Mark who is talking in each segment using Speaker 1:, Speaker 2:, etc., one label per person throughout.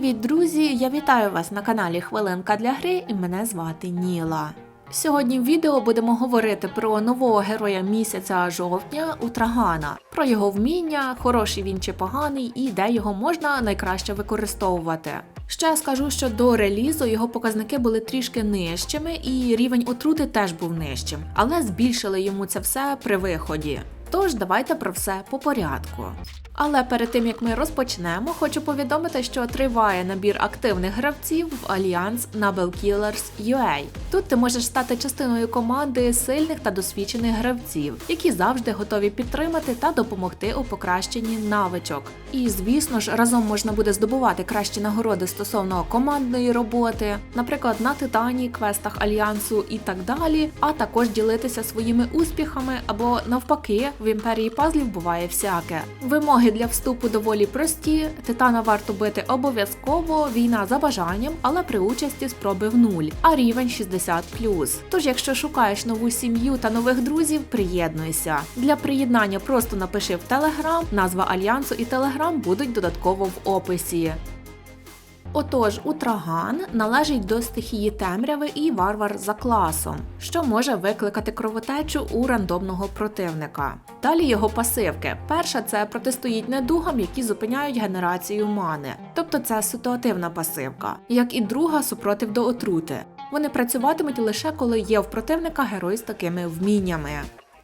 Speaker 1: Привіт, друзі! Я вітаю вас на каналі Хвилинка для гри і мене звати Ніла. Сьогодні в відео будемо говорити про нового героя місяця жовтня Утрагана, про його вміння, хороший він чи поганий, і де його можна найкраще використовувати. Ще скажу, що до релізу його показники були трішки нижчими, і рівень отрути теж був нижчим, але збільшили йому це все при виході. Тож давайте про все по порядку. Але перед тим як ми розпочнемо, хочу повідомити, що триває набір активних гравців в Альянс Nabel Killers. Тут ти можеш стати частиною команди сильних та досвідчених гравців, які завжди готові підтримати та допомогти у покращенні навичок. І звісно ж, разом можна буде здобувати кращі нагороди стосовно командної роботи, наприклад, на Титані, квестах альянсу і так далі, а також ділитися своїми успіхами або навпаки, в імперії пазлів буває всяке. Вимоги для вступу доволі прості. Титана варто бити обов'язково, війна за бажанням, але при участі спроби в нуль, а рівень 60 Тож, якщо шукаєш нову сім'ю та нових друзів, приєднуйся. Для приєднання просто напиши в Телеграм, назва альянсу і Телеграм будуть додатково в описі. Отож, утраган належить до стихії темряви і варвар за класом, що може викликати кровотечу у рандомного противника. Далі його пасивки. Перша це протистоїть недугам, які зупиняють генерацію мани, тобто це ситуативна пасивка, як і друга супротив до отрути. Вони працюватимуть лише коли є в противника герой з такими вміннями.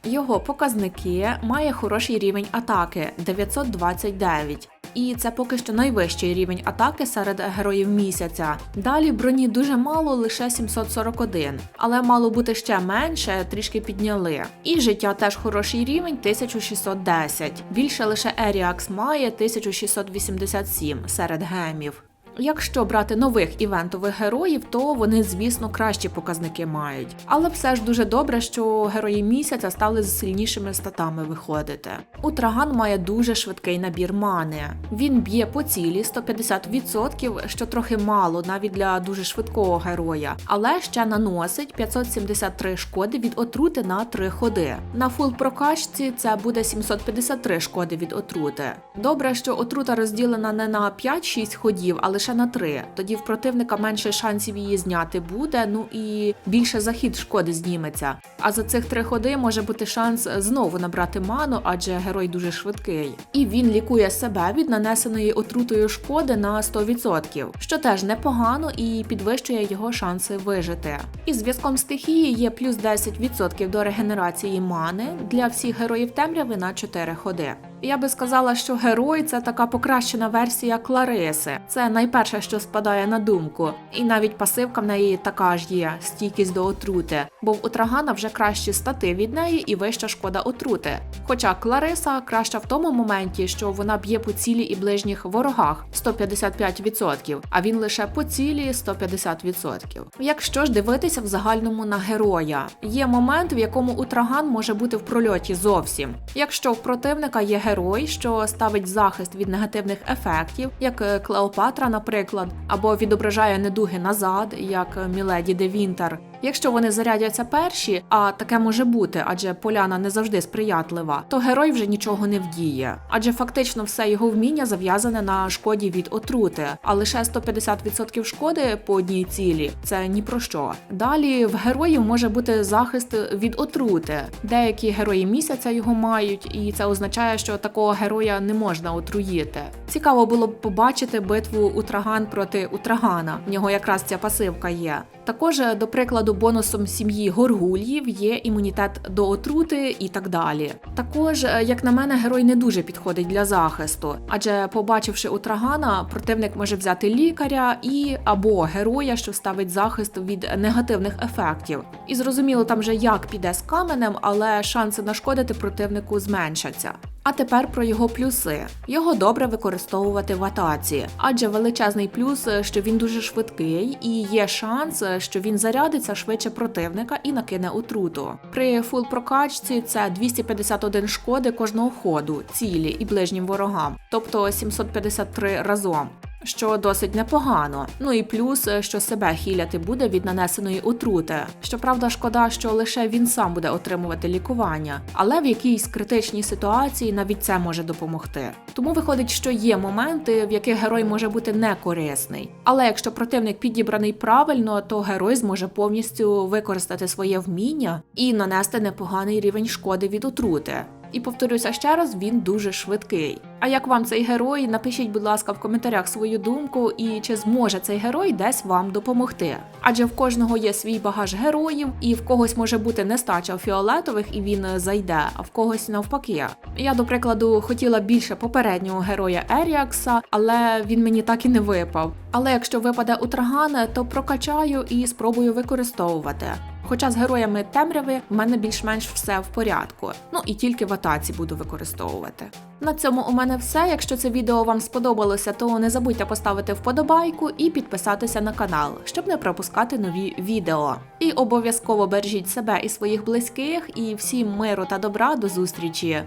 Speaker 1: Його показники має хороший рівень атаки 929. І це поки що найвищий рівень атаки серед героїв місяця. Далі броні дуже мало, лише 741, але мало бути ще менше, трішки підняли. І життя теж хороший рівень 1610. Більше лише Еріакс має 1687 серед гемів. Якщо брати нових івентових героїв, то вони, звісно, кращі показники мають. Але все ж дуже добре, що герої місяця стали з сильнішими статами виходити. Утраган має дуже швидкий набір мани. Він б'є по цілі 150%, що трохи мало навіть для дуже швидкого героя, але ще наносить 573 шкоди від отрути на 3 ходи. На фул прокачці це буде 753 шкоди від отрути. Добре, що отрута розділена не на 5-6 ходів, а лише лише на 3. Тоді в противника менше шансів її зняти буде, ну і більше захід шкоди зніметься. А за цих три ходи може бути шанс знову набрати ману, адже герой дуже швидкий. І він лікує себе від нанесеної отрутою шкоди на 100%, що теж непогано і підвищує його шанси вижити. І зв'язком стихії є плюс 10% до регенерації мани для всіх героїв темряви на 4 ходи. Я би сказала, що герой це така покращена версія Клариси. Це найперше, що спадає на думку. І навіть пасивка в неї така ж є стійкість до отрути, бо в Утрагана вже кращі стати від неї і вища шкода отрути. Хоча Клариса краща в тому моменті, що вона б'є по цілі і ближніх ворогах 155%, а він лише по цілі 150%. Якщо ж дивитися в загальному на героя, є момент, в якому Утраган може бути в прольоті зовсім. Якщо в противника є герой, що ставить захист від негативних ефектів, як е, Клеопатра, наприклад, або відображає недуги назад, як Міледі де Вінтер. Якщо вони зарядяться перші, а таке може бути, адже поляна не завжди сприятлива, то герой вже нічого не вдіє, адже фактично все його вміння зав'язане на шкоді від отрути, а лише 150% шкоди по одній цілі це ні про що. Далі в героїв може бути захист від отрути. Деякі герої місяця його мають, і це означає, що такого героя не можна отруїти. Цікаво було б побачити битву Утраган проти Утрагана. В нього якраз ця пасивка є. Також, до прикладу, бонусом сім'ї горгульїв є імунітет до отрути і так далі. Також, як на мене, герой не дуже підходить для захисту, адже, побачивши утрагана, противник може взяти лікаря і або героя, що ставить захист від негативних ефектів. І зрозуміло, там вже як піде з каменем, але шанси нашкодити противнику зменшаться. А тепер про його плюси. Його добре використовувати в атаці, адже величезний плюс, що він дуже швидкий, і є шанс, що він зарядиться швидше противника і накине отруту. При фул прокачці це 251 шкоди кожного ходу, цілі і ближнім ворогам, тобто 753 разом. Що досить непогано. Ну і плюс, е, що себе хіляти буде від нанесеної отрути. Щоправда, шкода, що лише він сам буде отримувати лікування, але в якійсь критичній ситуації навіть це може допомогти. Тому виходить, що є моменти, в яких герой може бути некорисний. Але якщо противник підібраний правильно, то герой зможе повністю використати своє вміння і нанести непоганий рівень шкоди від отрути. І повторюся ще раз, він дуже швидкий. А як вам цей герой? Напишіть, будь ласка, в коментарях свою думку і чи зможе цей герой десь вам допомогти. Адже в кожного є свій багаж героїв, і в когось може бути нестача фіолетових, і він зайде, а в когось навпаки. Я, до прикладу, хотіла більше попереднього героя Еріакса, але він мені так і не випав. Але якщо випаде у Трагана, то прокачаю і спробую використовувати. Хоча з героями темряви в мене більш-менш все в порядку. Ну і тільки в атаці буду використовувати. На цьому у мене все. Якщо це відео вам сподобалося, то не забудьте поставити вподобайку і підписатися на канал, щоб не пропускати нові відео. І обов'язково бережіть себе і своїх близьких, і всім миру та добра до зустрічі!